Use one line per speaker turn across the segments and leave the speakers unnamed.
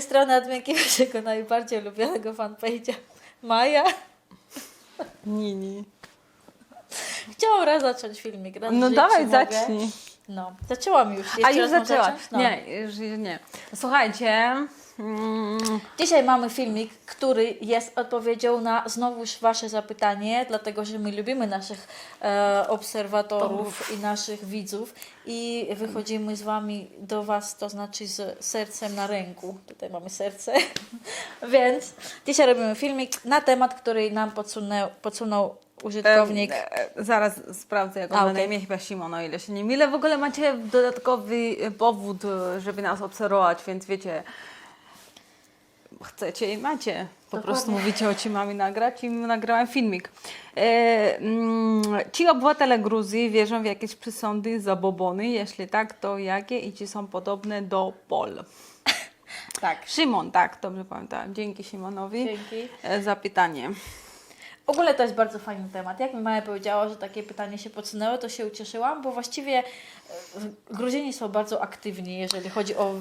Strony adminki waszego najbardziej ulubionego fanpage'a Maja.
Nini.
Chciałam raz zacząć filmik. Raz
No dawaj,
mogę.
zacznij.
No, zaczęłam już. Jeszcze
A już zaczęłaś.
No.
Nie, już nie. Słuchajcie. Mm,
Dzisiaj mamy filmik, który jest odpowiedzią na znowuż Wasze zapytanie, dlatego że my lubimy naszych e, obserwatorów i naszych widzów i wychodzimy z Wami do Was, to znaczy z sercem na ręku. Tutaj mamy serce. Więc dzisiaj robimy filmik na temat, który nam podsunął, podsunął użytkownik.
e, e, zaraz sprawdzę, jak on
A,
ma na
okej.
imię, chyba Simon, o ile się nie mylę. W ogóle macie dodatkowy powód, żeby nas obserwować, więc wiecie, chcecie i macie. Po
Dokładnie.
prostu mówicie, o mamy nagrać i nagrałem filmik. E, mm, ci obywatele Gruzji wierzą w jakieś przysądy, zabobony. Jeśli tak, to jakie i ci są podobne do Pol?
Tak.
Szymon, tak, dobrze pamiętam. Dzięki Szymonowi
Dzięki.
e, za pytanie.
W ogóle to jest bardzo fajny temat. Jak mi Maja powiedziała, że takie pytanie się podsunęło, to się ucieszyłam, bo właściwie e, Gruzini są bardzo aktywni, jeżeli chodzi o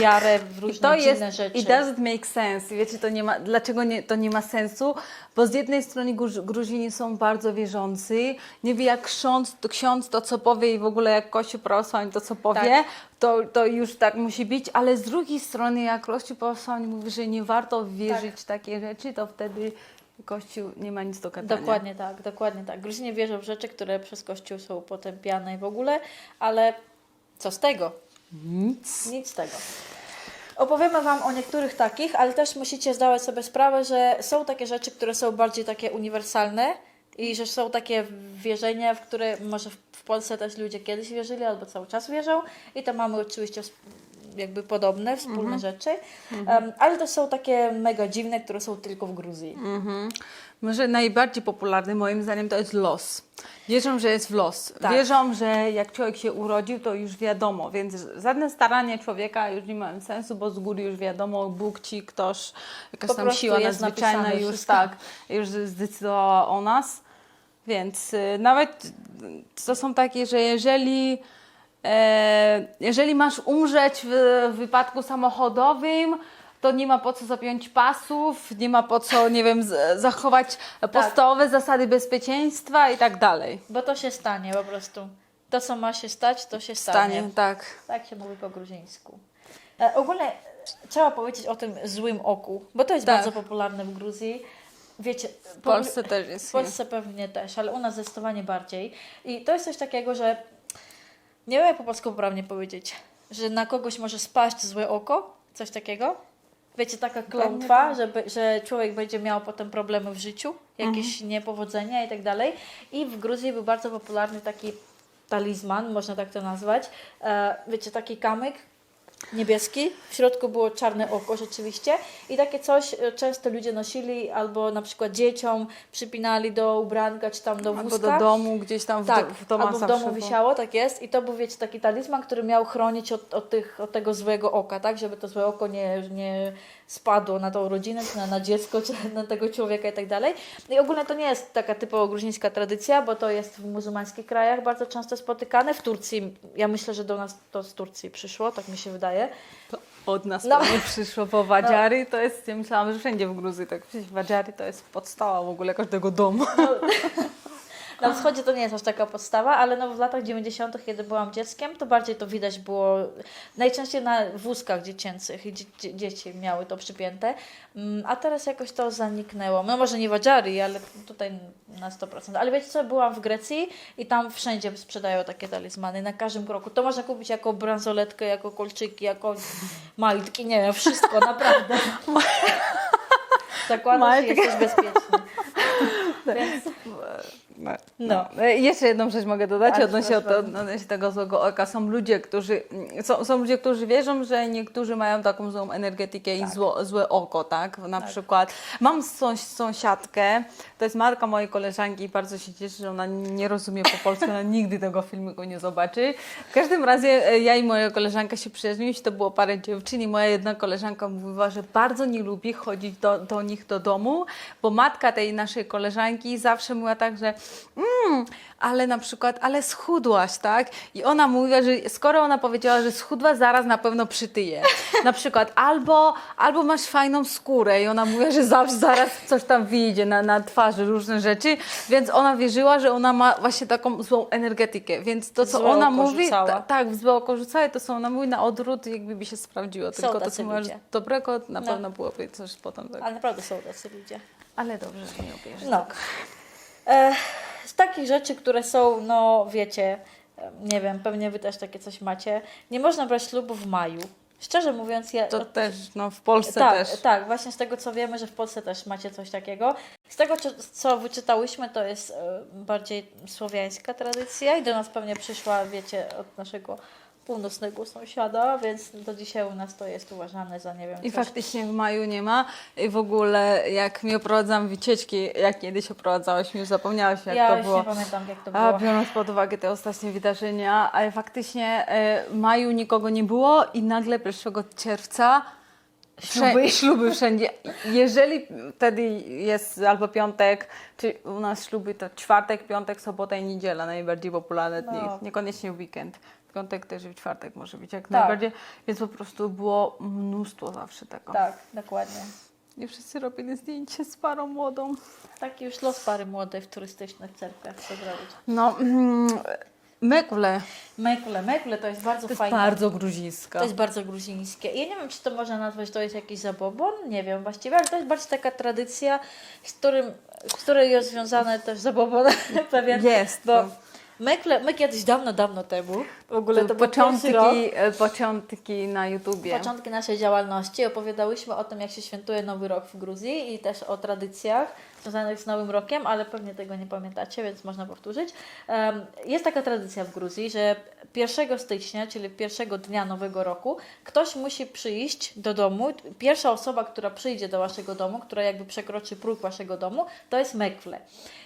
wiarę w różne
To
dziwne
jest,
rzeczy.
it doesn't make sense. Wiecie, to nie ma, dlaczego nie, to nie ma sensu? Bo z jednej strony Gruzini są bardzo wierzący. Nie wie jak ksiądz to, ksiądz to co powie i w ogóle jak Kościół prawosławny to co powie,
Tak.
to, to już tak musi być. Ale z drugiej strony jak Kościół prawosławny mówi, że nie warto wierzyć w takie rzeczy, to wtedy Kościół nie ma nic do gadania.
Dokładnie tak, dokładnie tak. Gruzini wierzą w rzeczy, które przez Kościół są potępiane i w ogóle, ale co z tego?
Nic.
Nic z tego. Opowiemy Wam o niektórych takich, ale też musicie zdawać sobie sprawę, że są takie rzeczy, które są bardziej takie uniwersalne i że są takie wierzenia, w które może w- Polsce też ludzie kiedyś wierzyli albo cały czas wierzą i to mamy oczywiście jakby podobne, wspólne rzeczy, Em, ale to są takie mega dziwne, które są tylko w Gruzji.
Mhm. Może najbardziej popularny moim zdaniem to jest los. Wierzą, że jest w los.
Tak.
Wierzą, że jak człowiek się urodził, to już wiadomo, więc żadne staranie człowieka już nie ma sensu, bo z góry już wiadomo, Bóg ci, ktoś, jakaś
Po
tam siła nadzwyczajna już
wszystko.
tak, już zdecydowała o nas. Więc y, nawet y, to są takie, że jeżeli jeżeli masz umrzeć w, wypadku samochodowym, to nie ma po co zapiąć pasów, nie ma po co, nie wiem, zachować podstawowe zasady bezpieczeństwa i tak dalej.
Bo to się stanie po prostu. To, co ma się stać, to się stanie.
Stanie, tak.
Tak się mówi po gruzińsku. E, ogólnie e, trzeba powiedzieć o tym złym oku, bo to jest
Tak.
bardzo popularne w Gruzji. Wiecie,
W Polsce też jest.
w Polsce pewnie też, ale u nas zdecydowanie bardziej. I to jest coś takiego, że nie wiem jak po polsku poprawnie powiedzieć, że na kogoś może spaść złe oko, coś takiego. Wiecie, taka klątwa, żeby, że człowiek będzie miał potem problemy w życiu, jakieś niepowodzenia i tak dalej. I w Gruzji był bardzo popularny taki talizman, można tak to nazwać. E, wiecie, taki kamyk niebieski, w środku było czarne oko rzeczywiście i takie coś e, często ludzie nosili albo na przykład dzieciom przypinali do ubranka czy tam do
Albo
wózka.
do domu, gdzieś tam w,
Tak,
do, w domu
albo w domu wisiało, tak jest. I to był, wiecie, taki talizman, który miał chronić od, od, tych, od tego złego oka, tak? Żeby to złe oko nie, nie spadło na tą rodzinę, czy na, na dziecko, czy na tego człowieka i tak dalej. I ogólnie to nie jest taka typowo gruzińska tradycja, bo to jest w muzułmańskich krajach bardzo często spotykane. W Turcji, ja myślę, że do nas to z Turcji przyszło, tak mi się wydaje.
To od nas
No.
przyszło po Wadziary, to jest, ja myślałam, że wszędzie w Gruzji, tak przecież Wadziary to jest podstawa w ogóle każdego domu.
Na wschodzie to nie jest aż taka podstawa, ale no w latach 90., kiedy byłam dzieckiem, to bardziej to widać było najczęściej na wózkach dziecięcych i dzie dzie dzieci miały to przypięte, Mm, a teraz jakoś to zaniknęło. No może nie Wadżari, ale tutaj na 100%. Ale wiecie co, byłam w Grecji i tam wszędzie sprzedają takie talizmany, na każdym kroku. To można kupić jako bransoletkę, jako kolczyki, jako majtki, nie wiem, wszystko, naprawdę. Zakładam, że
Majtki.
jesteś bezpieczny. Więc,
No.
No.
no. Jeszcze jedną rzecz mogę dodać
Tak,
odnośnie, odnośnie tego złego oka. Są ludzie, którzy są, są ludzie, którzy wierzą, że niektórzy mają taką złą energetykę i zło, złe oko, tak? Na przykład mam sąs sąsiadkę, to jest matka mojej koleżanki i bardzo się cieszę, że ona nie rozumie po polsku, ona nigdy tego filmiku nie zobaczy. W każdym razie e, ja i moja koleżanka się przyjaźniliśmy, to było parę dziewczyn i moja jedna koleżanka mówiła, że bardzo nie lubi chodzić do, do nich do domu, bo matka tej naszej koleżanki zawsze mówiła tak, że mm, ale na przykład, ale schudłaś, tak? I ona mówiła, że skoro ona powiedziała, że schudła, zaraz na pewno przytyje. Na przykład albo, albo masz fajną skórę i ona mówiła, że zawsze zaraz coś tam wyjdzie na, na twarzy, różne rzeczy, więc ona wierzyła, że ona ma właśnie taką złą energetykę, więc to, co
Złe
ona
oko
mówi,
rzucała.
ta, tak, złe oko rzucała i to, co ona mówi na odwrót, jakby by się sprawdziło. Tylko to,
tacy
co masz
ludzie.
dobrego, na
No.
pewno byłoby coś potem. Tak.
Ale naprawdę są tacy ludzie.
Ale dobrze, że nie obierzesz.
No. E, z takich rzeczy, które są, no wiecie, nie wiem, pewnie wy też takie coś macie. Nie można brać ślubu w maju. Szczerze mówiąc, ja.
To też, no w Polsce
tak,
też.
tak, właśnie z tego co wiemy, że w Polsce też macie coś takiego. Z tego co- wyczytałyśmy, to jest bardziej słowiańska tradycja i do nas pewnie przyszła, wiecie, od naszego północnego sąsiada, więc do dzisiaj u nas to jest uważane za, nie wiem,
I
coś-
faktycznie w maju nie ma. I w ogóle jak mi oprowadzam wycieczki, jak kiedyś oprowadzałaś, mi już zapomniałaś jak
ja
to
już
było.
nie pamiętam jak to
A
było.
biorąc pod uwagę te ostatnie wydarzenia, ale faktycznie e, w maju nikogo nie było i nagle 1 czerwca
Śluby.
Wszędzie, śluby wszędzie. Jeżeli wtedy jest albo piątek, czy u nas śluby to czwartek, piątek, sobota i niedziela, najbardziej popularne dni.
No.
Niekoniecznie weekend. W piątek też i w czwartek może być jak
Tak.
najbardziej. Więc po prostu było mnóstwo zawsze tego.
Tak, dokładnie.
I wszyscy robili zdjęcie z parą młodą.
Taki już los pary młodej w turystycznych cerkwiach, co zrobić.
No, mm, mekule.
Mekule, mekule to jest bardzo
To jest
fajne.
bardzo gruzińska.
To jest bardzo gruzińskie. I ja nie wiem, czy to można nazwać, to jest jakiś zabobon, nie wiem właściwie, ale to jest bardziej taka tradycja, z, którym, z której jest związane też zabobon pewien.
Jest.
Bo mekle, my kiedyś dawno, dawno temu, w ogóle to
początki,
rok,
e, początki na YouTubie.
początki naszej działalności. Opowiadałyśmy o tym, jak się świętuje Nowy Rok w Gruzji i też o tradycjach związanych z Nowym Rokiem, ale pewnie tego nie pamiętacie, więc można powtórzyć. Jest taka tradycja w Gruzji, że 1 stycznia, czyli pierwszego dnia Nowego Roku, ktoś musi przyjść do domu. Pierwsza osoba, która przyjdzie do waszego domu, która jakby przekroczy próg waszego domu, to jest mekle.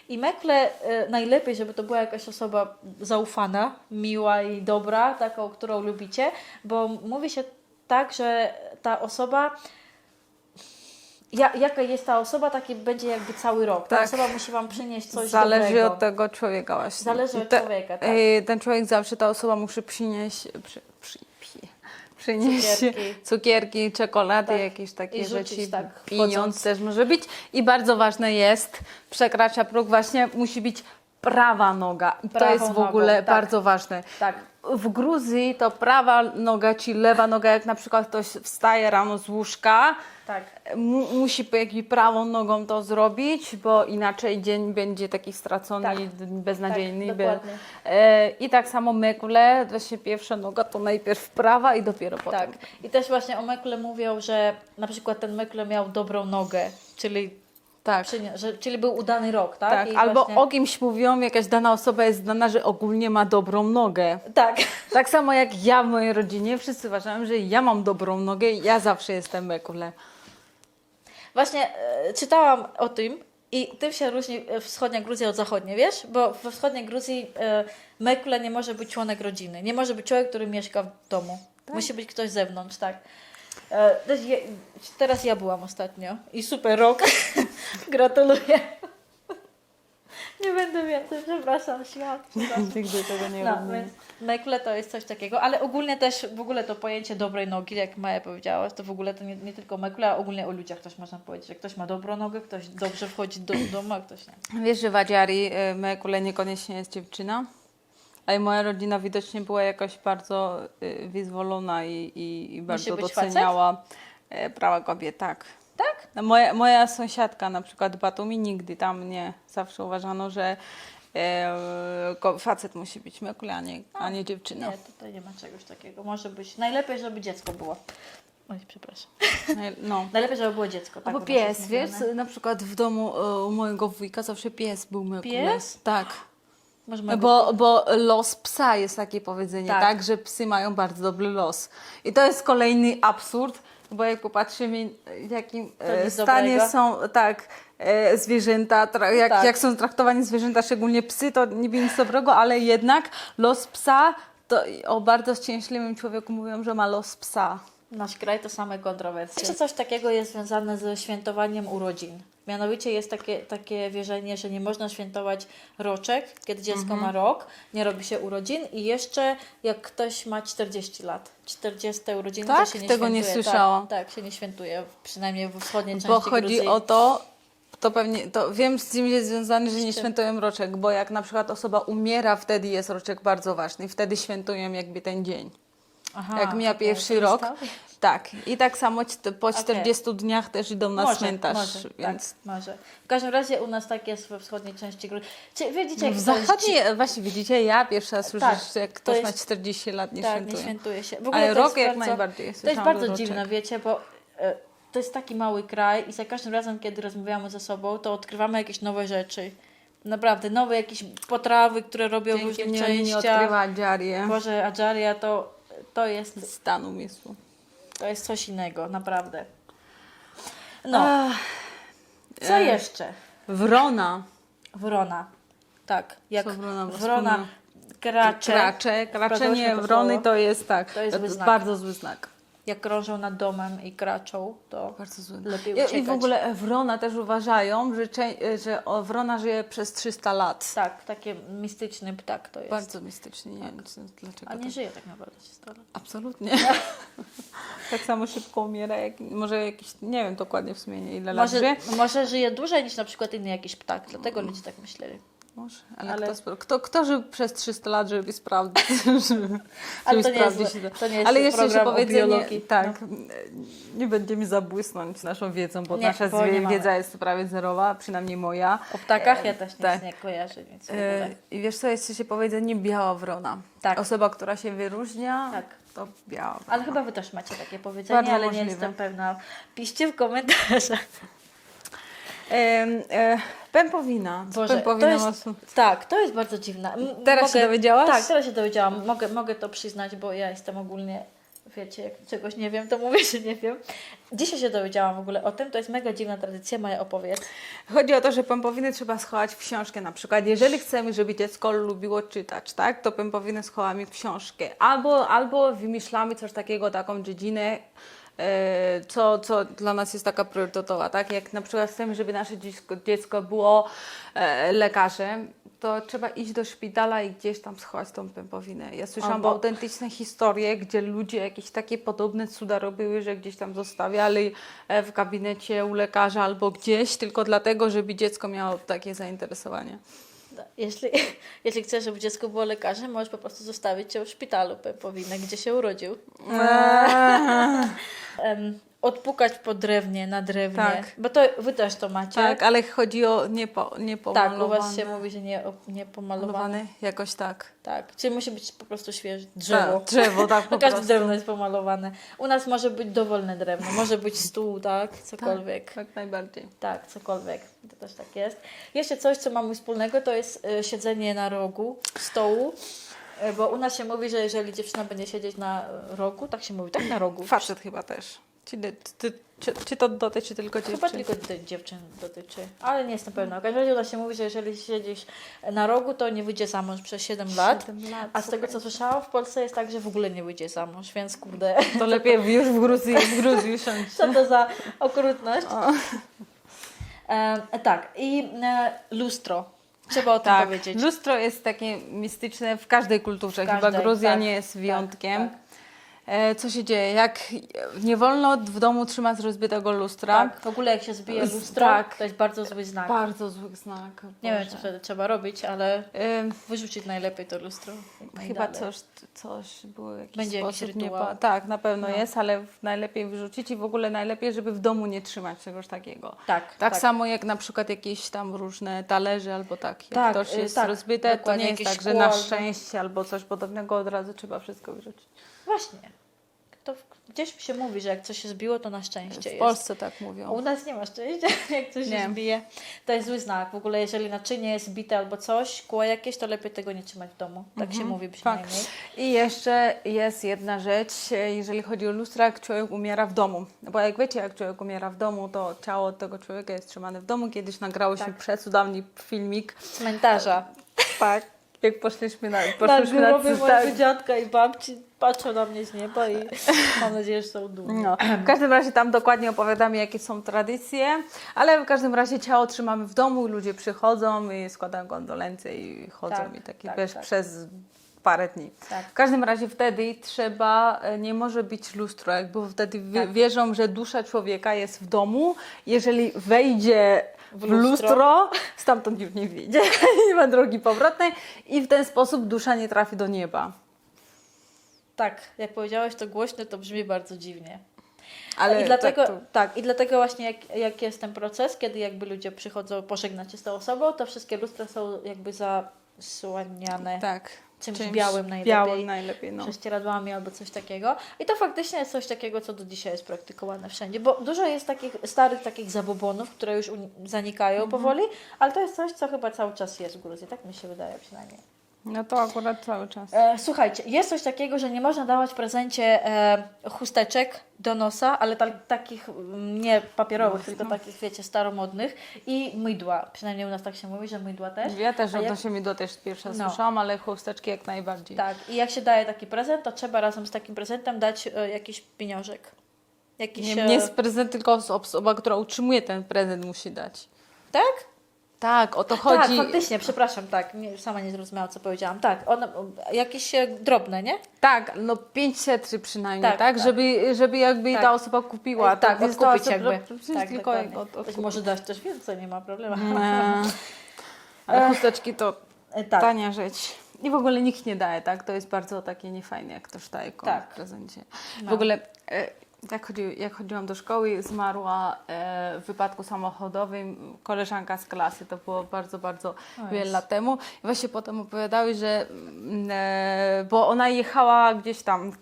I mekle e, najlepiej, żeby to była jakaś osoba zaufana, miła i dobra, taką, którą lubicie, bo mówi się tak, że ta osoba. Ja, jaka jest ta osoba, taki będzie jakby cały rok. Ta
Tak.
osoba musi Wam przynieść coś
Zależy
dobrego.
od tego człowieka właśnie.
Zależy od
te-
człowieka, tak.
Ten człowiek zawsze, ta osoba musi przynieść, przy, przy, przy, przynieść
Cukierki.
cukierki, czekolady,
Tak.
jakieś takie
I rzucić
rzeczy.
tak,
Pieniądz też może być. I bardzo ważne jest, przekracza próg, właśnie musi być prawa noga. I to jest w
nogą,
ogóle
tak.
bardzo ważne.
Tak.
W Gruzji to prawa noga, czy lewa noga, jak na przykład ktoś wstaje rano z łóżka,
Tak.
Mu, musi jakby prawą nogą to zrobić, bo inaczej dzień będzie taki stracony,
Tak.
beznadziejny.
Tak,
Be- e, I tak samo mekule, właśnie pierwsza noga to najpierw prawa i dopiero potem.
Tak. I też właśnie o mekle mówią, że na przykład ten mekle miał dobrą nogę, czyli,
Tak.
że, czyli był udany rok, tak?
Tak,
I
albo
właśnie-
o kimś mówią, jakaś dana osoba jest znana, że ogólnie ma dobrą nogę.
Tak.
Tak samo jak ja w mojej rodzinie, wszyscy uważają, że ja mam dobrą nogę i ja zawsze jestem mekule.
Właśnie e, czytałam o tym i tym się różni wschodnia Gruzja od zachodniej, wiesz? Bo we wschodniej Gruzji e, mekle nie może być członek rodziny. Nie może być człowiek, który mieszka w domu. Musi być ktoś z zewnątrz, tak. E, teraz ja byłam ostatnio i super rok. Gratuluję. nie będę więcej, przepraszam, śmiałam. przepraszam.
Nigdy tego nie
No, więc mekle to jest coś takiego, ale ogólnie też w ogóle to pojęcie dobrej nogi, jak Maja powiedziała, to w ogóle to nie, nie tylko mekle, a ogólnie o ludziach też można powiedzieć, że ktoś ma dobrą nogę, ktoś dobrze wchodzi do domu, a ktoś nie.
Wiesz, że w y, mekule niekoniecznie jest dziewczyna? Ale moja rodzina widocznie była jakoś bardzo y, wyzwolona i, i, i bardzo
być
doceniała e, prawa kobiet, tak.
Tak?
No, Moja, moja sąsiadka na przykład Batumi nigdy tam nie. Zawsze uważano, że e, facet musi być mekule, a nie, a nie dziewczyna.
Nie, tutaj nie ma czegoś takiego. Może być, najlepiej, żeby dziecko było. Oj, przepraszam.
No.
Najlepiej, żeby było dziecko. Tak,
Albo pies, wiesz, na przykład w domu e, u mojego wujka zawsze pies był mekule.
Pies?
Tak.
Może mojego-
Bo, bo los psa jest takie powiedzenie,
Tak.
tak. że psy mają bardzo dobry los. I to jest kolejny absurd, bo jak popatrzymy, w jakim e, stanie
dobrego.
są tak e, zwierzęta, tra- jak,
Tak.
jak są traktowani zwierzęta, szczególnie psy, to niby nic dobrego, ale jednak los psa, to o bardzo szczęśliwym człowieku mówią, że ma los psa.
Nasz kraj to same kontrowersje. Jeszcze coś takiego jest związane ze świętowaniem urodzin. Mianowicie jest takie, takie wierzenie, że nie można świętować roczek, kiedy dziecko
Mhm.
ma rok, nie robi się urodzin i jeszcze jak ktoś ma 40 lat, 40 urodziny,
Tak?
to się nie
Tego nie
świętuje.
słyszałam.
Tak, tak, się nie świętuje, przynajmniej w wschodniej części
Bo chodzi
Gruzji.
o to, to pewnie, to wiem z czym jest związane, że nie świętują roczek, bo jak na przykład osoba umiera, wtedy jest roczek bardzo ważny i wtedy świętują jakby ten dzień.
Aha,
jak mija pierwszy rok. Tak. I tak samo po
Okej.
40 dniach też idą na
Może,
cmentarz,
może,
więc...
tak, może. W każdym razie u nas tak jest we wschodniej części Gruzji. Czy wiecie, jak
W zachodniej, właśnie widzicie, ja pierwsza słyszę,
Tak,
że jak
to
ktoś
jest-
ma 40 lat nie
tak,
świętuje.
nie świętuje się. W ogóle
Ale rok jak
bardzo,
najbardziej.
To jest bardzo
roczek.
dziwne, wiecie, bo e, to jest taki mały kraj i za każdym razem, kiedy rozmawiamy ze sobą, to odkrywamy jakieś nowe rzeczy. Naprawdę, nowe jakieś potrawy, które robią
Dzięki
różnych
mnie nie
częściach.
odkrywa Dziarię
Boże, adżaria to, to, jest,
stan umysłu.
To jest coś innego, naprawdę. No,
Ach,
co
e,
jeszcze?
Wrona.
Wrona. Tak, jak
Co wrona was
wrona,
wspomina?
kracze,
Kracze, kraczenie
Wpadłyśmy to
wrony
słowo.
to jest tak,
To jest zły znak.
bardzo zły znak.
Jak krążą nad domem i kraczą, to
Bardzo zły.
lepiej
I, I
uciekać.
w ogóle wrona też uważają, że, że wrona żyje przez 300 lat.
Tak, taki mistyczny ptak to jest.
Bardzo mistycznie, nie wiem co- dlaczego.
A nie
tak.
żyje tak naprawdę 300 lat.
Absolutnie. tak samo szybko umiera, jak, może jakiś, nie wiem dokładnie w sumie ile lat
Może,
żyje.
może żyje dłużej niż na przykład inny jakiś ptak, dlatego ludzie tak myśleli.
Może, ale,
Ale-
Kto, kto, kto żył przez 300 lat, żeby sprawdzić, żeby,
Ale to nie jest-
sprawdzić to.
to nie jest
Ale jeszcze,
o
powiedzenie, tak, nie będziemy zabłysnąć naszą wiedzą, bo
Nie,
nasza
bo nie
zwie- wiedza jest prawie zerowa, przynajmniej moja.
O ptakach ja też nic
tak.
nie kojarzę, więc
E,
ogóle.
I wiesz co, jest się powiedzenie biała wrona.
Tak.
Osoba, która się wyróżnia,
Tak.
to biała wrona.
Ale chyba wy też macie takie powiedzenie,
Bardzo
ale nie
możliwe.
jestem pewna. Piszcie w komentarzach.
E, pępowina. Co
Boże,
pępowina
to jest, tak, to jest bardzo dziwne. M-
Teraz się dowiedziałaś?
Tak, teraz się dowiedziałam. Mogę, mogę to przyznać, bo ja jestem ogólnie, wiecie, jak czegoś nie wiem, to mówię, że nie wiem. Dzisiaj się dowiedziałam w ogóle o tym, to jest mega dziwna tradycja, Maja opowiedz.
Chodzi o to, że pępowiny trzeba schować w książkę. Na przykład, jeżeli chcemy, żeby dziecko lubiło czytać, tak, to pępowiny schowamy w książkę. Albo, albo wymyślamy coś takiego, taką dziedzinę, co, co dla nas jest taka priorytetowa, tak? Jak na przykład chcemy, żeby nasze dziecko, dziecko było e, lekarzem, to trzeba iść do szpitala i gdzieś tam schować tą pępowinę. Ja słyszałam
Albo-
autentyczne historie, gdzie ludzie jakieś takie podobne cuda robiły, że gdzieś tam zostawiali e, w gabinecie u lekarza albo gdzieś, tylko dlatego, żeby dziecko miało takie zainteresowanie.
Jeśli, jeśli chcesz, żeby dziecko było lekarzem, możesz po prostu zostawić cię w szpitalu pępowinę, gdzie się urodził. odpukać po drewnie, na drewnie.
Tak.
Bo to wy też to macie.
Tak, ale chodzi o niepo,
Tak,
niepomalowane.
u was się mówi, że nie, nie pomalowane.
Malowane jakoś tak.
Tak, czyli musi być po prostu świeże drzewo.
Tak, drzewo, tak po
każde drewno jest pomalowane. U nas może być dowolne drewno, może być stół, tak, cokolwiek.
Tak, najbardziej.
Tak, cokolwiek. To też tak jest. Jeszcze coś, co mamy wspólnego, to jest e, siedzenie na rogu stołu. E, Bo u nas się mówi, że jeżeli dziewczyna będzie siedzieć na rogu, tak się mówi, tak na rogu.
Facet chyba też. Czy, ty, czy, czy to dotyczy tylko dziewczyn?
Chyba tylko dy- dziewczyn dotyczy, ale nie jestem pewna. W każdym razie się mówi, że jeżeli siedzisz na rogu, to nie wyjdzie za mąż przez 7 lat.
Siedem lat,
A z tego, co słyszałam, w Polsce jest tak, że w ogóle nie wyjdzie za mąż, więc kurde,
To lepiej już w Gruzji, w Gruzji usiąść.
co to za okrutność. E, tak, i e, lustro. Trzeba o tym
Tak,
powiedzieć.
lustro jest takie mistyczne w każdej kulturze, chyba
Każdej,
Gruzja
tak,
nie jest wyjątkiem.
tak.
E, co się dzieje? Jak nie wolno w domu trzymać rozbitego lustra,
Tak, w ogóle jak się zbije lustro,
tak.
to jest bardzo zły znak.
bardzo zły znak.
Nie wiem,
Boże.
co wtedy trzeba robić, ale
Ym,
wyrzucić najlepiej to lustro.
Chyba coś, coś było jakiś
Będzie jakiś
sposób.
rytuał.
Nie, tak, na pewno
No.
jest, ale najlepiej wyrzucić i w ogóle najlepiej, żeby w domu nie trzymać czegoś takiego.
Tak,
Tak, samo jak na przykład jakieś tam różne talerze albo tak. Jak
Tak,
ktoś
y,
jest
tak,
rozbite, to nie jest tak, że na szczęście albo coś podobnego od razu trzeba wszystko wyrzucić.
Właśnie. To w- gdzieś się mówi, że jak coś się zbiło, to na szczęście
W
jest.
Polsce tak
A
mówią.
U nas nie ma szczęścia, jak coś się
Nie.
zbije. To jest zły znak. W ogóle jeżeli naczynie jest bite albo coś, kło jakieś, to lepiej tego nie trzymać w domu. Tak się mówi przynajmniej.
I jeszcze jest jedna rzecz, jeżeli chodzi o lustra, jak człowiek umiera w domu. Bo jak wiecie, jak człowiek umiera w domu, to ciało tego człowieka jest trzymane w domu. Kiedyś nagrało się
Tak.
przecudowny filmik.
Cmentarza.
Tak. Jak poszliśmy na,
Na
poszliśmy na, tak,
mojego dziadka i babci patrzą na mnie z nieba i mam nadzieję, że są dumni.
No. W każdym razie tam dokładnie opowiadamy, jakie są tradycje, ale w każdym razie ciało trzymamy w domu, ludzie przychodzą i składają kondolencje i chodzą
Tak,
i taki
tak,
wiesz,
tak.
przez parę dni.
Tak.
W każdym razie wtedy trzeba, e, nie może być lustro, jakby wtedy
Tak.
wierzą, że dusza człowieka jest w domu. Jeżeli wejdzie w
W
lustro,
lustro,
stamtąd już nie wyjdzie, nie ma drogi powrotnej i w ten sposób dusza nie trafi do nieba.
Tak, jak powiedziałeś to głośno, to brzmi bardzo dziwnie.
Ale
I dlatego,
tak,
tak,
to-
i dlatego właśnie jak, jak jest ten proces, kiedy jakby ludzie przychodzą pożegnać się z tą osobą, to wszystkie lustra są jakby zasłaniane
tak.
czymś białym najlepiej.
Białym najlepiej, no.
prześcieradłami albo coś takiego. I to faktycznie jest coś takiego, co do dzisiaj jest praktykowane wszędzie, bo dużo jest takich starych takich zabobonów, które już zanikają
Mhm.
powoli, ale to jest coś, co chyba cały czas jest w Gruzji, tak mi się wydaje przynajmniej.
No to akurat cały czas.
E, słuchajcie, jest coś takiego, że nie można dawać w prezencie e, chusteczek do nosa, ale ta, takich mm, nie papierowych, tylko takich, wiecie, staromodnych i mydła. Przynajmniej u nas tak się mówi, że mydła też.
Ja też
A jak-
odnośnie do też pierwsza
No.
słyszałam, ale chusteczki jak najbardziej.
Tak, i jak się daje taki prezent, to trzeba razem z takim prezentem dać e, jakiś pieniążek. Jakiś,
Nie,
e,
nie z prezent, tylko os- osoba, która utrzymuje ten prezent musi dać.
Tak?
Tak, o to chodzi.
Tak, faktycznie, przepraszam, tak, nie, sama nie zrozumiałam, co powiedziałam. Tak, one, jakieś drobne, nie?
Tak, no 500 czy przynajmniej,
Tak,
tak?
tak.
Żeby, żeby jakby
Tak.
ta osoba kupiła.
Tak,
to
odkupić
osoba-
jakby. Tak,
tylko
dokładnie.
od, od,
Może dać też więcej, nie ma problemu.
Nie. Ale chusteczki to
E, tak.
tania rzecz. I w ogóle nikt nie daje, tak? To jest bardzo takie niefajne, jak ktoś daje komuś
Tak.
w prezencie.
No.
W ogóle e, jak, chodzi, jak chodziłam do szkoły, zmarła e, w wypadku samochodowym koleżanka z klasy. To było bardzo, bardzo
O
wiele lat temu. I właśnie potem opowiadały, że mm, e, bo ona jechała gdzieś tam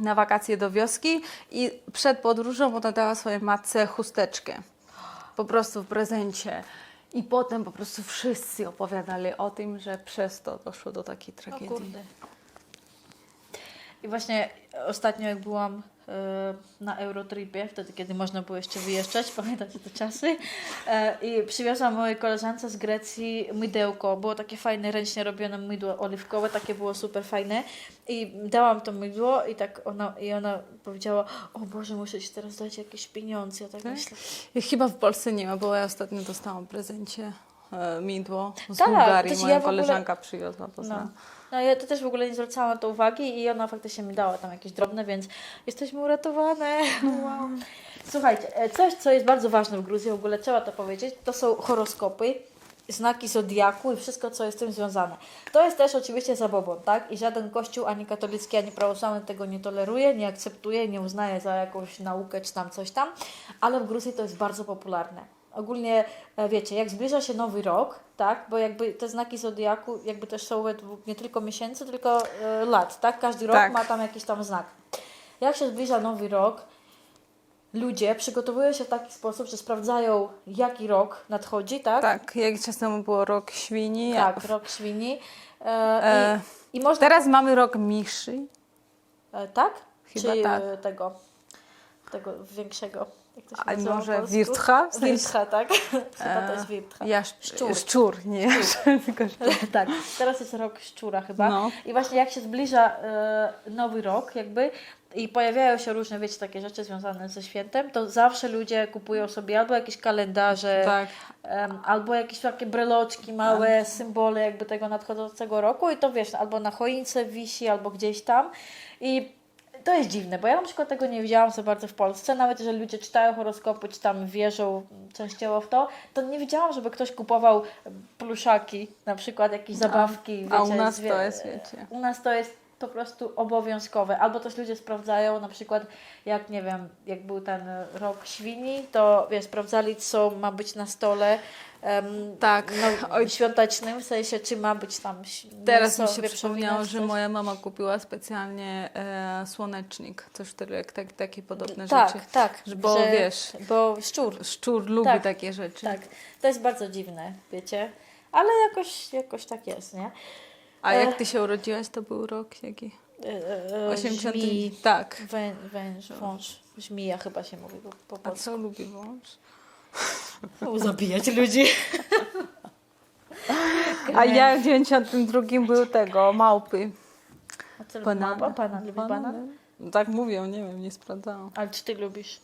na wakacje do wioski i przed podróżą ona dała swojej matce chusteczkę. Po prostu w prezencie. I potem po prostu wszyscy opowiadali o tym, że przez to doszło do takiej tragedii.
I właśnie ostatnio jak byłam na Eurotripie, wtedy kiedy można było jeszcze wyjeżdżać, pamiętacie te czasy, e, i przywiozłam mojej koleżance z Grecji mydełko. Było takie fajne, ręcznie robione mydło oliwkowe, takie było super fajne. I dałam to mydło i tak ona, i ona powiedziała, o Boże, muszę Ci teraz dać jakieś pieniądze. Ja tak,
Tak?
myślę,
Chyba w Polsce nie ma, bo ja ostatnio dostałam prezencie e, midło z
Tak,
Bułgarii. Moja
ja w ogóle-
koleżanka przywiozła to
No.
No.
no ja to też w ogóle nie zwracałam na to uwagi i ona faktycznie mi dała tam jakieś drobne, więc jesteśmy uratowane. Wow. Słuchajcie, e, coś co jest bardzo ważne w Gruzji, w ogóle trzeba to powiedzieć, to są horoskopy, znaki zodiaku i wszystko co jest z tym związane. To jest też oczywiście zabobon, tak? I żaden kościół, ani katolicki, ani prawosławny tego nie toleruje, nie akceptuje, nie uznaje za jakąś naukę czy tam coś tam, ale w Gruzji to jest bardzo popularne. Ogólnie, e, wiecie, jak zbliża się nowy rok, tak, bo jakby te znaki zodiaku jakby też są nie tylko miesięcy, tylko e, lat, tak? Każdy rok
Tak.
ma tam jakiś tam znak. Jak się zbliża nowy rok, ludzie przygotowują się w taki sposób, że sprawdzają, jaki rok nadchodzi, tak?
Tak, jakiś czas temu było rok świni.
Tak, rok świni. E,
E,
i, I można...
Teraz mamy rok miszy.
E, tak?
Chyba
Czy
tak.
tego, tego większego, jak
A może wirtcha?
Wirtcha, tak? Chyba to
E,
jest wirtcha.
Ja
Szczur.
szczur, nie tylko szczur.
tak, teraz jest rok szczura chyba.
No.
I właśnie jak się zbliża e, nowy rok jakby i pojawiają się różne, wiecie, takie rzeczy związane ze świętem, to zawsze ludzie kupują sobie albo jakieś kalendarze,
Tak.
em, albo jakieś takie breloczki małe, symbole jakby tego nadchodzącego roku i to wiesz, albo na choince wisi, albo gdzieś tam i to jest dziwne, bo ja na przykład tego nie widziałam za bardzo w Polsce, nawet jeżeli ludzie czytają horoskopy, czy tam wierzą częściowo w to, to nie widziałam, żeby ktoś kupował pluszaki, na przykład jakieś zabawki.
a u
wiecie,
nas to jest, wiecie.
U nas to jest po prostu obowiązkowe. Albo też ludzie sprawdzają, na przykład jak, nie wiem, jak był ten rok świni, to wiesz, sprawdzali, co ma być na stole em,
Tak.
no, świątecznym, w sensie, czy ma być tam
Teraz mi się przypomniało, że moja mama kupiła specjalnie e, słonecznik, coś jak tak, takie podobne
Tak,
rzeczy.
tak.
Że- bo
że-
wiesz-
Bo szczur.
Szczur lubi
Tak,
takie rzeczy.
Tak. To jest bardzo dziwne, wiecie. Ale jakoś, jakoś tak jest, nie?
A
E.
jak ty się urodziłaś, to był rok jaki?
E, e, e,
80.
Żmij,
Tak.
wę, węż, wąż. Żmija chyba się mówi po, po
A
polsku.
co lubi wąż?
Zabijać ludzi.
A ja w 92 był tego, małpy.
A co
Banan.
małpa? Banan. Lubisz banan?
No Tak mówią, nie wiem, nie sprawdzałam.
Ale czy ty lubisz?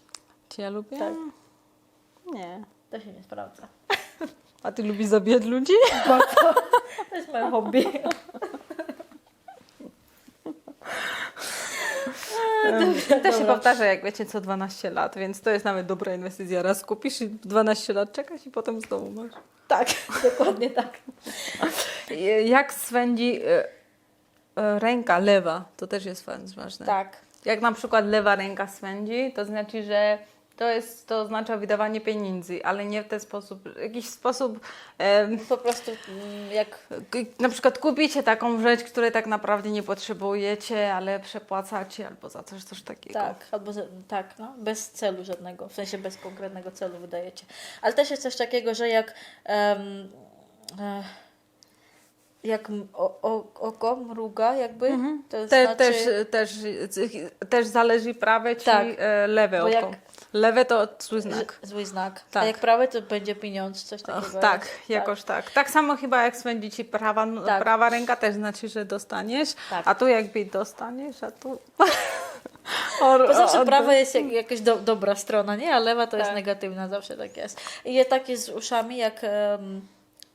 Czy ja lubię?
Tak.
Nie.
To się nie sprawdza.
A ty lubisz zabijać ludzi?
Bardzo. To jest moje hobby.
To się powtarza, jak wiecie, co 12 lat, więc to jest nawet dobra inwestycja. Raz kupisz i 12 lat czekasz i potem znowu masz.
Tak, dokładnie tak.
Jak swędzi e, e, ręka lewa, to też jest ważne.
Tak.
Jak na przykład lewa ręka swędzi, to znaczy, że to jest, to oznacza wydawanie pieniędzy, ale nie w ten sposób, jakiś sposób, em,
Po prostu mm, jak
na przykład kupicie taką rzecz, której tak naprawdę nie potrzebujecie, ale przepłacacie albo za coś, coś takiego.
Tak, albo za, tak, no, bez celu żadnego, w sensie bez konkretnego celu wydajecie. Ale też jest coś takiego, że jak em, e, jak o, o, oko mruga jakby, to
Te,
znaczy...
też, też, też zależy prawe czy
Tak,
e, lewe
bo
oko.
jak-
Lewe to zły znak.
z- Zły znak.
Tak.
A jak prawy, to będzie pieniądz, coś takiego.
Och, tak,
jest.
jakoś tak. tak. samo chyba jak swędzi ci prawa, no,
Tak.
prawa ręka też znaczy, że dostaniesz,
Tak.
a tu jakby dostaniesz, a tu... Or,
Bo zawsze
or-
prawa jest jak, jakaś do, dobra strona, nie? A lewa to jest
Tak.
negatywna, zawsze tak jest. I je tak jest z uszami, jak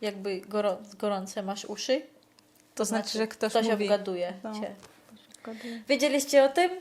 jakby gorą, gorące masz uszy.
To znaczy, że ktoś,
ktoś
mówi...
obgaduje
No.
cię. Wiedzieliście o tym?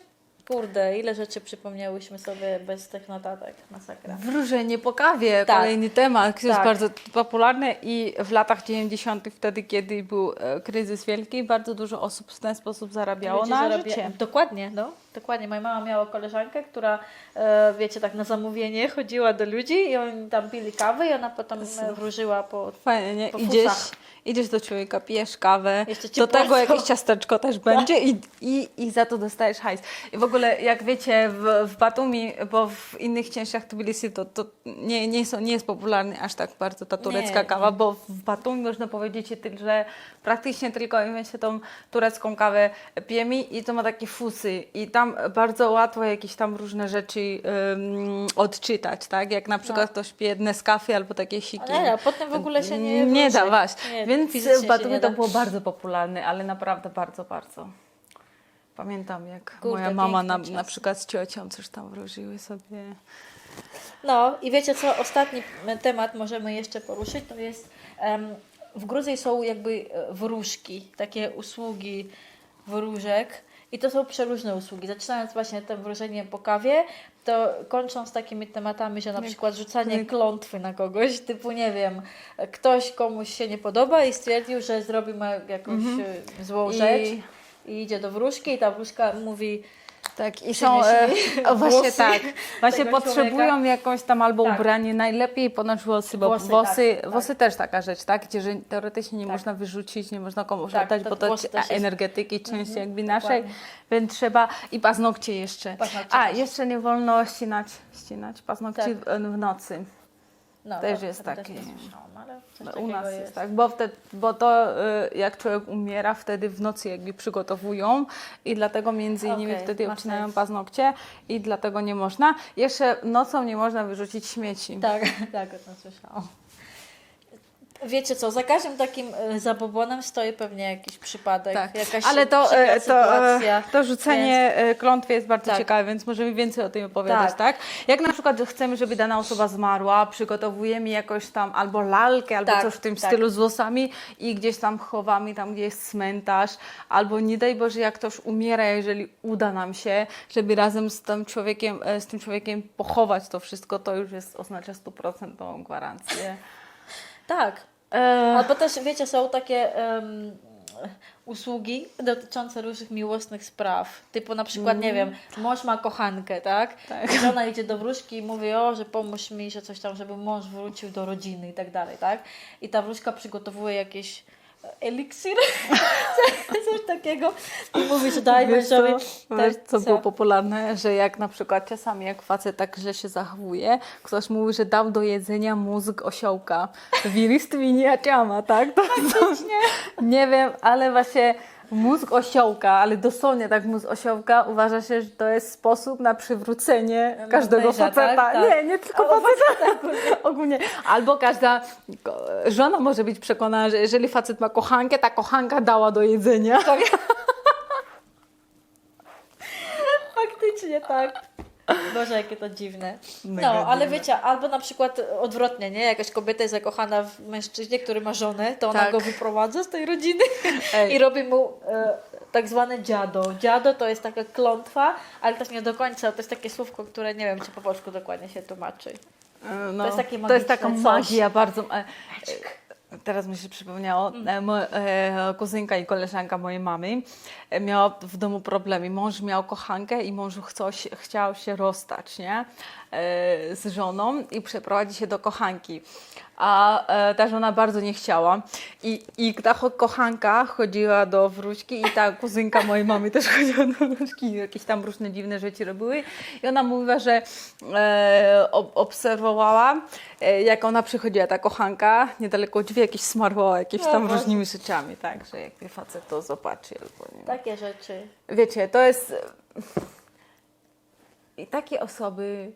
Kurde, ile rzeczy przypomniałyśmy sobie bez tych notatek. Masakra.
Wróżenie po kawie,
Tak.
kolejny temat, który
Tak.
jest bardzo popularny i w latach 90., wtedy kiedy był e, kryzys wielki, bardzo dużo osób w ten sposób zarabiało
Ludzie
na
zarabia-
życie.
Dokładnie, no. Dokładnie. Moja mama miała koleżankę, która, e, wiecie, tak na zamówienie chodziła do ludzi i oni tam pili kawę i ona potem e, wróżyła po...
Fajnie, nie?
Po
Idziesz, idziesz do człowieka, pijesz kawę, do tego jakieś ciasteczko też będzie i, i, i za to dostajesz hajs. I w ogóle, jak wiecie, w, w Batumi, bo w innych częściach Tbilisi to, to nie, nie, są, nie jest popularny aż tak bardzo ta turecka
Nie,
kawa, bo w Batumi można powiedzieć, że praktycznie tylko się tą turecką kawę pijemy i to ma takie fusy i tam bardzo łatwo jakieś tam różne rzeczy um, odczytać, tak? Jak na przykład ktoś pije Nescafe albo takie siki.
No. Ale a potem w ogóle się nie
Nie da właśnie.
Nie,
Więc w
się
Batumi
nie
to było bardzo popularne, ale naprawdę bardzo, bardzo. Pamiętam, jak
Kurde,
moja mama na, na przykład z ciocią coś tam wróżyły sobie.
No i wiecie co, ostatni temat możemy jeszcze poruszyć, to jest em, w Gruzji są jakby e, wróżki, takie usługi wróżek i to są przeróżne usługi. Zaczynając właśnie tym wróżeniem po kawie, to kończąc takimi tematami, że na przykład rzucanie klątwy na kogoś, typu nie wiem, ktoś komuś się nie podoba i stwierdził, że zrobi mu jakąś e, złą
I-
rzecz i idzie do wróżki i ta wróżka mówi
Tak, i są. E, o, właśnie tak. Właśnie potrzebują
człowieka.
jakąś tam albo
Tak.
ubranie, najlepiej ponoć włosy, bo
Włosy,
włosy,
tak,
włosy też taka rzecz, tak? Gdzie że teoretycznie nie
Tak.
można wyrzucić, nie można komuś
Tak,
oddać,
to
bo to
też jest-
energetyki części jakby naszej,
dokładnie.
więc trzeba i paznokcie jeszcze.
Paznokcie
A,
też.
jeszcze nie wolno ścinać, ścinać paznokci
Tak.
w, w nocy.
No,
Też jest
to
taki-
nie słyszałam, ale coś
U nas
jest.
jest tak, bo, wtedy, bo to y, jak człowiek umiera, wtedy w nocy jakby przygotowują i dlatego między innymi
Okej,
wtedy obcinają
sens.
paznokcie i dlatego nie można. Jeszcze nocą nie można wyrzucić śmieci.
Tak, tak, o tym słyszałam. Wiecie co, za każdym takim e, zabobonem stoi pewnie jakiś przypadek,
Tak,
jakaś
ale to,
przykra
e, to, e,
sytuacja.
to rzucenie e, klątwy jest bardzo
Tak.
ciekawe, więc możemy więcej o tym opowiadać,
Tak.
tak. Jak na przykład chcemy, żeby dana osoba zmarła, przygotowujemy jakoś tam albo lalkę, albo
Tak,
coś w tym
tak.
stylu z włosami i gdzieś tam chowamy, tam gdzie jest cmentarz, albo nie daj Boże, jak ktoś umiera, jeżeli uda nam się, żeby razem z tym człowiekiem, e, z tym człowiekiem pochować to wszystko, to już jest, oznacza stuprocentową gwarancję.
Tak.
E,
Albo też, wiecie, są takie em, usługi dotyczące różnych miłosnych spraw. Typu na przykład, nie wiem, mąż ma kochankę, tak?
Mm. Tak.
I żona idzie do wróżki i mówi, o, że pomóż mi, że coś tam, żeby mąż wrócił do rodziny i tak dalej, tak? I ta wróżka przygotowuje jakieś eliksir, coś takiego i mówi, że daj
co,
mężowi... tak,
co było popularne, że jak na przykład czasami jak facet tak źle się zachowuje, ktoś mówi, że dał do jedzenia mózg osiołka. Wiristwinia ciama, tak? To, to, nie wiem, ale właśnie Mózg osiołka, ale dosłownie tak mózg osiołka, uważa się, że to jest sposób na przywrócenie każdego
męża, tak?
faceta.
Tak, tak.
Nie, nie tylko Albo faceta. Tak ogólnie. Albo każda żona może być przekonana, że jeżeli facet ma kochankę, ta kochanka dała do jedzenia. Tak.
Faktycznie tak. Boże, jakie to dziwne. No, ale
dziwne.
wiecie, albo na przykład odwrotnie, nie? Jakaś kobieta jest zakochana w mężczyźnie, który ma żonę, to ona
Tak.
go wyprowadza z tej rodziny
Ej.
i robi mu e, tak zwane dziado. Dziado to jest taka klątwa, ale też nie do końca, to jest takie słówko, które nie wiem, czy po polsku dokładnie się tłumaczy.
No,
jest takie
to jest taka
magiczne coś.
magia bardzo. E, e, teraz mi się przypomniało, e, mo, e, kuzynka i koleżanka mojej mamy e, miała w domu problem i mąż miał kochankę i mąż się- chciał się rozstać nie? E, z żoną i przeprowadzić się do kochanki. A e, ta żona bardzo nie chciała. I, I ta kochanka chodziła do wróćki i ta kuzynka mojej mamy też chodziła do wróćki i jakieś tam różne dziwne rzeczy robiły. I ona mówiła, że e, ob, obserwowała, e, jak ona przychodziła, ta kochanka, niedaleko drzwi jakieś smarowała jakieś
No
tam
właśnie.
różnymi rzeczami, tak, że jakby facet to zobaczy albo nie.
Takie rzeczy.
Wiecie, to jest... I takie osoby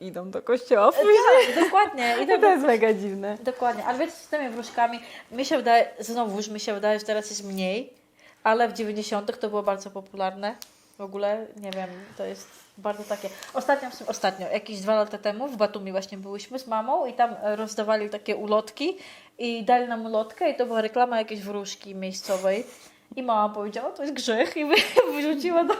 idą do kościoła później.
Tak, dokładnie. I
I to jest mega dziwne.
Dokładnie, ale wiecie, z tymi wróżkami, mi się wydaje, znowuż mi się wydaje, że teraz jest mniej, ale w 90. to było bardzo popularne. W ogóle, nie wiem, to jest bardzo takie. Ostatnio, ostatnio, jakieś dwa lata temu w Batumi właśnie byłyśmy z mamą i tam e, rozdawali takie ulotki i dali nam ulotkę i to była reklama jakiejś wróżki miejscowej i mama powiedziała, to jest grzech i wy- wyrzuciła do,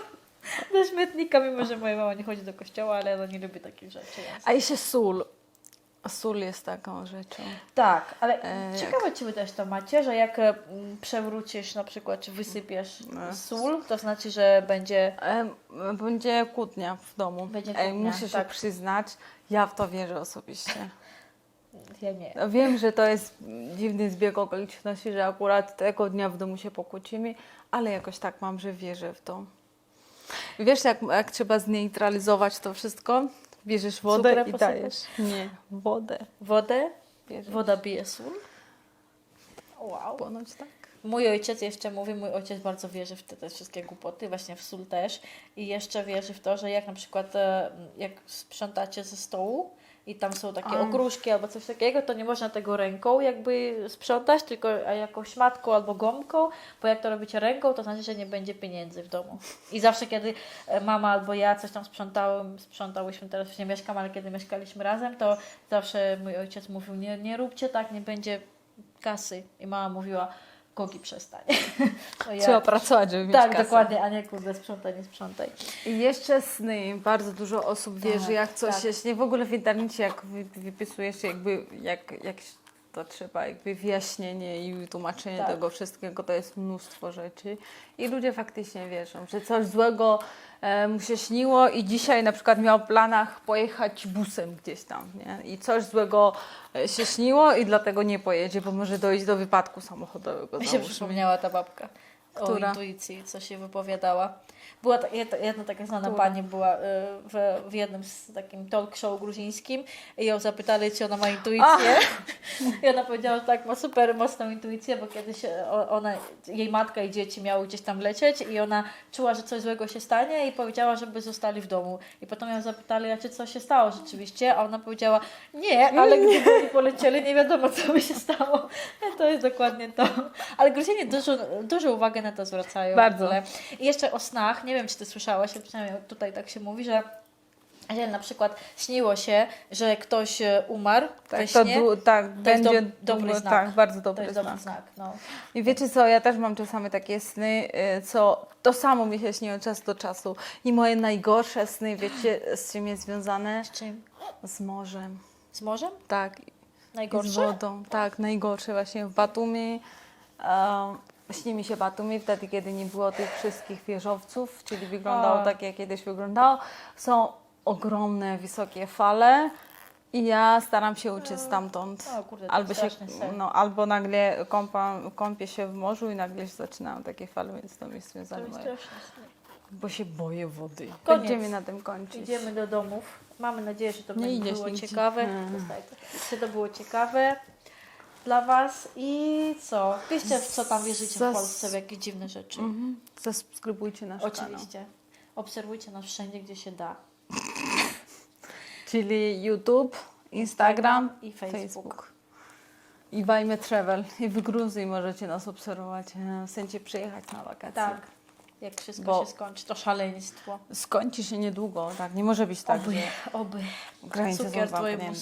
do śmietnika, mimo że moja mama nie chodzi do kościoła, ale ona nie lubi takich rzeczy. Więc...
A jeszcze sól. Sól jest taką rzeczą.
Tak, ale
E,
ciekawe, czy wy też to macie, że jak e, m, przewrócisz na przykład, czy wysypiesz
No.
sól, to znaczy, że będzie...
Em, Będzie kłótnia w domu.
Będzie kłótnia,
muszę się
tak.
przyznać, ja w to wierzę osobiście.
Ja nie.
No, Wiem, że to jest dziwny zbieg okoliczności, że akurat tego dnia w domu się pokłócimy, ale jakoś tak mam, że wierzę w to. Wiesz, jak, jak trzeba zneutralizować to wszystko? Bierzesz wodę
Cukrem
i
posypać?
dajesz. Nie, wodę.
Wodę?
Bierzesz.
Woda bije sól? Wow.
Ponoć tak.
Mój ojciec jeszcze mówi, mój ojciec bardzo wierzy w te, te wszystkie głupoty, właśnie w sól też. I jeszcze wierzy w to, że jak na przykład e, jak sprzątacie ze stołu i tam są takie
A.
okruszki albo coś takiego, to nie można tego ręką jakby sprzątać, tylko jakąś matką albo gąbką, bo jak to robicie ręką, to znaczy, że nie będzie pieniędzy w domu. I zawsze kiedy e, mama albo ja coś tam sprzątałem, sprzątałyśmy, teraz już nie mieszkam, ale kiedy mieszkaliśmy razem, to zawsze mój ojciec mówił, nie, nie róbcie tak, nie będzie kasy. I mama mówiła, Kogi przestań. Ja-
Trzeba pracować, żeby mieć
Tak,
kasę.
dokładnie, a nie kurde, sprzątaj, nie sprzątaj.
I jeszcze sny. Bardzo dużo osób wierzy,
Tak,
jak coś
tak.
się. W ogóle w internecie, jak wy- wypisujesz jakby, jak, jak to trzeba, jakby wyjaśnienie i tłumaczenie
Tak.
tego wszystkiego, to jest mnóstwo rzeczy. I ludzie faktycznie wierzą, że coś złego mu się śniło i dzisiaj na przykład miał w planach pojechać busem gdzieś tam, nie? I coś złego e, się śniło i dlatego nie pojedzie, bo może dojść do wypadku samochodowego.
Mi się przypomniała ta babka o
Która?
intuicji, co się wypowiadała. Była ta, jedna, jedna taka znana
Która?
pani była y, w, w jednym z takim talk show gruzińskim i ją zapytali, czy ona ma intuicję. I ona powiedziała, że tak, ma super mocną intuicję, bo kiedyś o- ona, jej matka i dzieci miały gdzieś tam lecieć i ona czuła, że coś złego się stanie i powiedziała, żeby zostali w domu. I potem ją zapytali, a czy coś się stało rzeczywiście, a ona powiedziała, nie, ale gdyby oni polecieli, nie wiadomo, co by się stało. To jest dokładnie to. Ale Gruzini dużo, dużo uwagi na to zwracają.
Bardzo.
I jeszcze o snach, nie wiem, czy ty słyszałaś, ale przynajmniej tutaj tak się mówi, że jeżeli na przykład śniło się, że ktoś e, umarł
Tak,
we
to
śnie,
du- tak,
to jest
będzie
dob- dobry
długo-
znak.
Tak, bardzo
to
dobry
jest
znak.
dobry znak. No.
I wiecie co, ja też mam czasami takie sny, y, co to samo mi się śni od czasu do czasu. I moje najgorsze sny, wiecie, z czym jest związane?
Z czym?
Z morzem.
Z morzem?
Tak, i z
Najgorsze?
wodą. Tak, najgorsze właśnie w Batumi. Um, śni mi się Batumi wtedy, kiedy nie było tych wszystkich wieżowców, czyli wyglądało
O.
tak, jak kiedyś wyglądało. Są ogromne, wysokie fale. I ja staram się uciec stamtąd.
O kurde, to
albo, się,
straszny sen.
no, albo nagle kąpam, kąpię się w morzu i nagle się zaczynają takie fale, więc to mi jest
To
związane.
jest.
Bo się boję wody.
Koniec.
Będziemy na tym kończyć.
Idziemy do domów. Mamy nadzieję, że to
Nie
będzie
idziesz
było
nigdzie.
ciekawe. Zostań tu. Że to było ciekawe dla Was. I co? Wiecie, w co tam wierzycie w Polsce, w jakieś dziwne rzeczy.
Mhm. Zasubskrybujcie nasz kanał.
Oczywiście. Obserwujcie nas wszędzie, gdzie się da.
Czyli YouTube, Instagram
i Facebook.
I Wajmy Travel. I w Gruzji możecie nas obserwować. e, W sensie przyjechać na wakacje.
Tak. Jak wszystko
Bo-
się skończy, to szaleństwo.
Skończy się niedługo, tak? Nie może być tak,
oby,
że
oby.
granice
Cukier
są
twojemu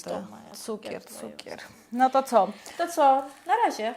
Cukier, cukier. No to co?
To co, na razie.